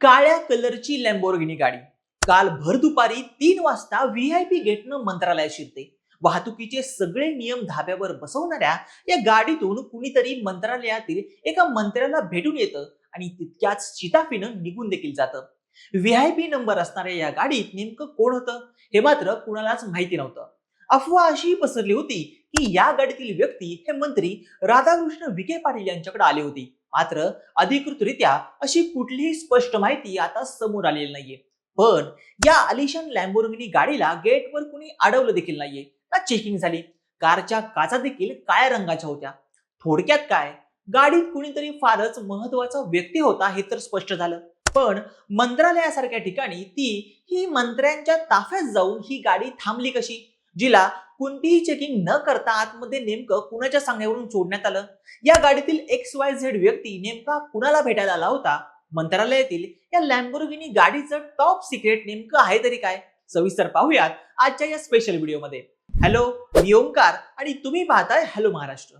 काळ्या कलरची लॅम्बोर्गिनी गाडी. काल भर दुपारी तीन वाजता व्ही आय पी गेटनं मंत्रालयात शिरते. वाहतुकीचे सगळे नियम धाब्यावर बसवणाऱ्या या गाडीतून कुणीतरी मंत्रालयातील एका मंत्र्याला भेटून येतं आणि तितक्याच चिताफीनं निघून देखील जातं. व्ही आय पी नंबर असणाऱ्या या गाडीत नेमकं कोण होतं हे मात्र कुणालाच माहिती नव्हतं. अफवा अशी पसरली होती की या गाडीतील व्यक्ती हे मंत्री राधाकृष्ण विखे पाटील यांच्याकडे आले होते. मात्र अधिकृतरित्या अशी कुठलीही स्पष्ट माहिती आता समोर आलेली नाहीये. पण या अलिशान लॅम्बोर्गिनी गाडीला गेटवर कुणी अडवलं देखील नाहीये. ना चेकिंग झाली. कारच्या काचा देखील काळ्या रंगाच्या होत्या. थोडक्यात काय? गाडीत कुणीतरी फारच महत्त्वाचा व्यक्ती होता हे तर स्पष्ट झालं. पण मंत्रालयासारख्या ठिकाणी ती ही मंत्र्यांच्या ताफ्यात जाऊन ही गाडी थांबली कशी? जिला कोणतीही चेकिंग न करता आतमध्ये नेमकं कुणाच्या सांगण्यावरून सोडण्यात आलं? या गाडीतील एक्स वाय झेड व्यक्ती नेमका कुणाला भेटायला आला होता? मंत्रालयातील या लॅम्बोर्गिनी गाडीचं टॉप सिक्रेट नेमकं आहे तरी काय? सविस्तर पाहूयात आजच्या या स्पेशल व्हिडिओमध्ये हॅलो मी ओंकार आणि तुम्ही पाहताय हॅलो महाराष्ट्र.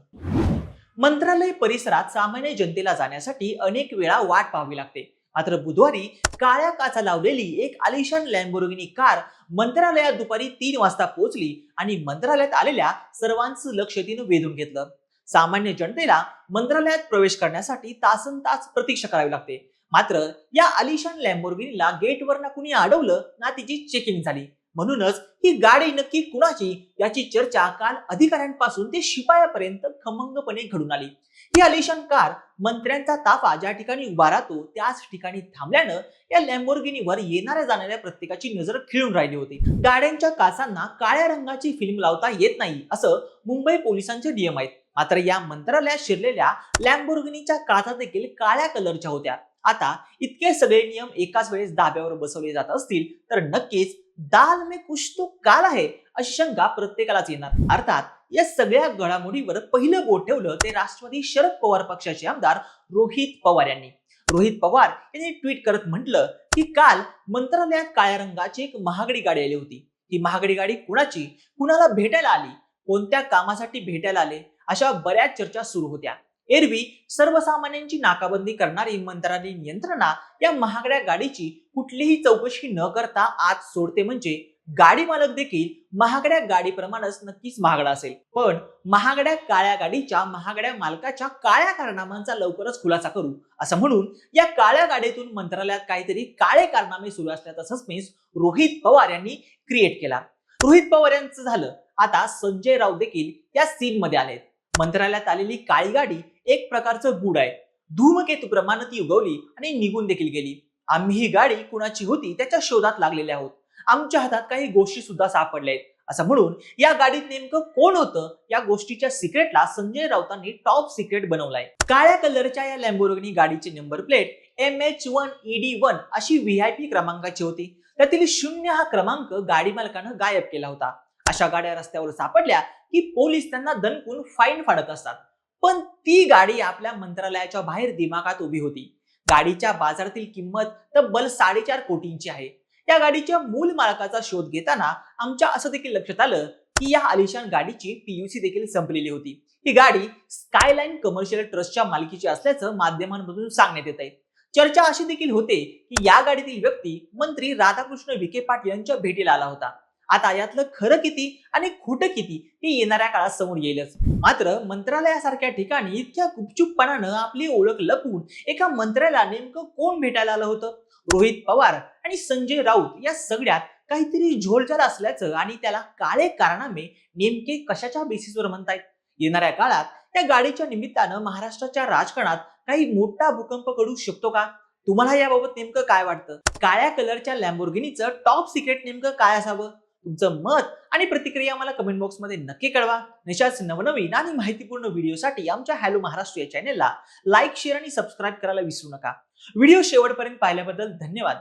मंत्रालय परिसरात सामान्य जनतेला जाण्यासाठी अनेक वेळा वाट पाहावी लागते. मात्र बुधवारी काळ्या काचा लावलेली एक आलिशान लॅम्बोर्गिनी कार मंत्रालयात दुपारी तीन वाजता पोहोचली आणि मंत्रालयात आलेल्या सर्वांचं लक्ष तिनं वेधून घेतलं. सामान्य जनतेला मंत्रालयात प्रवेश करण्यासाठी तासन तास प्रतीक्षा करावी लागते. मात्र या आलिशान लॅम्बोर्गिनीला गेटवर ना कुणी अडवलं ना तिची चेकिंग झाली. म्हणूनच ही गाडी नक्की कुणाची याची चर्चा काल अधिकाऱ्यांपासून ते शिपायापर्यंत खमंगपणे घडून आली. ही अलिशान कार मंत्र्यांचा ताफा ज्या ठिकाणी उभा राहतो त्याच ठिकाणी थांबल्यानं या लॅम्बोर्गिनीवर येणाऱ्या जाणाऱ्या प्रत्येकाची नजर खिळून राहिली होती. गाड्यांच्या काचांना काळ्या रंगाची फिल्म लावता येत नाही असं मुंबई पोलिसांचे नियम आहेत. मात्र या मंत्रालयात शिरलेल्या लॅम्बोर्गिनीच्या काचा देखील काळ्या कलरच्या होत्या. आता इतके सगळे नियम एकाच वेळेस दाब्यावर बसवले जात असतील तर नक्कीच दाल में कुछ तो काल आहे अशी शंका प्रत्येकालाच येणार. अर्थात या सगळ्या घडामोडीवर पहिलं बोट ठेवलं ते राष्ट्रवादी शरद पवार पक्षाचे आमदार रोहित पवार यांनी. रोहित पवार यांनी ट्विट करत म्हटलं की काल मंत्रालयात काळ्या रंगाची एक महागडी गाडी आली होती. ही महागडी गाडी कुणाची? कुणाला भेटायला आली? कोणत्या कामासाठी भेटायला आले? अशा बऱ्याच चर्चा सुरू होत्या. एरवी सर्वसामान्यांची नाकाबंदी करणारी मंत्रालयीन यंत्रणा या महागड्या गाडीची कुठलीही चौकशी न करता आज सोडते म्हणजे गाडी मालक देखील महागड्या गाडीप्रमाणेच नक्कीच महागडा असेल. पण महागड्या काळ्या गाडीच्या महागड्या मालकाच्या काळ्या कारनामांचा लवकरच खुलासा करू. असं म्हणून या काळ्या गाडीतून मंत्रालयात काहीतरी काळे कारनामे सुरू असल्याचा सस्पेन्स रोहित पवार यांनी क्रिएट केला. रोहित पवार यांचं झालं. आता संजय राऊत देखील या सीन मध्ये आलेत. मंत्रालयात आलेली काळी गाडी एक प्रकारचं गुड आहे. धूमकेतूप्रमाणे ती उगवली आणि निघून देखील गेली. आम्ही ही गाडी कुणाची होती त्याच्या शोधात लागलेले आहोत. आमच्या हातात काही गोष्टी सुद्धा सापडल्या आहेत असं म्हणून या गाडीत नेमकं कोण होतं? या गोष्टीच्या सिक्रेटला संजय राऊतांनी टॉप सिक्रेट बनवलाय. काळ्या कलरच्या या लॅम्बोर्गिनी गाडीची number plate M H one ED one अशी व्हीआयपी क्रमांकाची होती. त्यातील शून्य हा क्रमांक गाडी मालकानं गायब केला होता. अशा गाड्या रस्त्यावर सापडल्या की पोलीस त्यांना दणकून फाईन फाडत असतात. पण ती गाडी आपल्या मंत्रालयाच्या बाहेर दिमागात उभी होती. गाडीच्या बाजारातील किंमत तब्बल साडेचार कोटींची आहे. या गाडीच्या मूल मालकाचा शोध घेताना आमच्या असं देखील लक्षात आलं की या आलिशान गाडीची पीयूसी देखील संपलेली होती. ही गाडी स्कायलाईन कमर्शियल ट्रस्टच्या मालकीची असल्याचं माध्यमांमधून सांगण्यात येत आहे चर्चा अशी देखील होते की या गाडीतील व्यक्ती मंत्री राधाकृष्ण विखे पाटील यांच्या भेटीला आला होता. आता यातलं खरं किती आणि खोटं किती हे येणाऱ्या काळात समोर येईलच. मात्र मंत्रालयासारख्या ठिकाणी इतक्या गुपचूपपणानं आपली ओळख लपवून एका मंत्र्याला नेमकं कोण भेटायला आलं होतं? रोहित पवार आणि संजय राऊत या सगळ्यात काहीतरी झोलझाल असल्याचं आणि त्याला काळे कारणामे नेमके कशाच्या बेसिसवर म्हणतायत? येणाऱ्या काळात त्या गाडीच्या निमित्तानं महाराष्ट्राच्या राजकारणात काही मोठा भूकंप घडू शकतो का? तुम्हाला याबाबत नेमकं काय वाटतं? काळ्या कलरच्या लॅम्बोर्गिनीचं टॉप सिक्रेट नेमकं काय असावं? तुमचं मत आणि प्रतिक्रिया मला कमेंट बॉक्समध्ये नक्की कळवा. निशाच नवनवीन आणि माहितीपूर्ण व्हिडिओसाठी आमच्या हॅलो महाराष्ट्र या चॅनेलला लाईक शेअर आणि सबस्क्राईब करायला विसरू नका. व्हिडिओ शेवटपर्यंत पाहिल्याबद्दल धन्यवाद.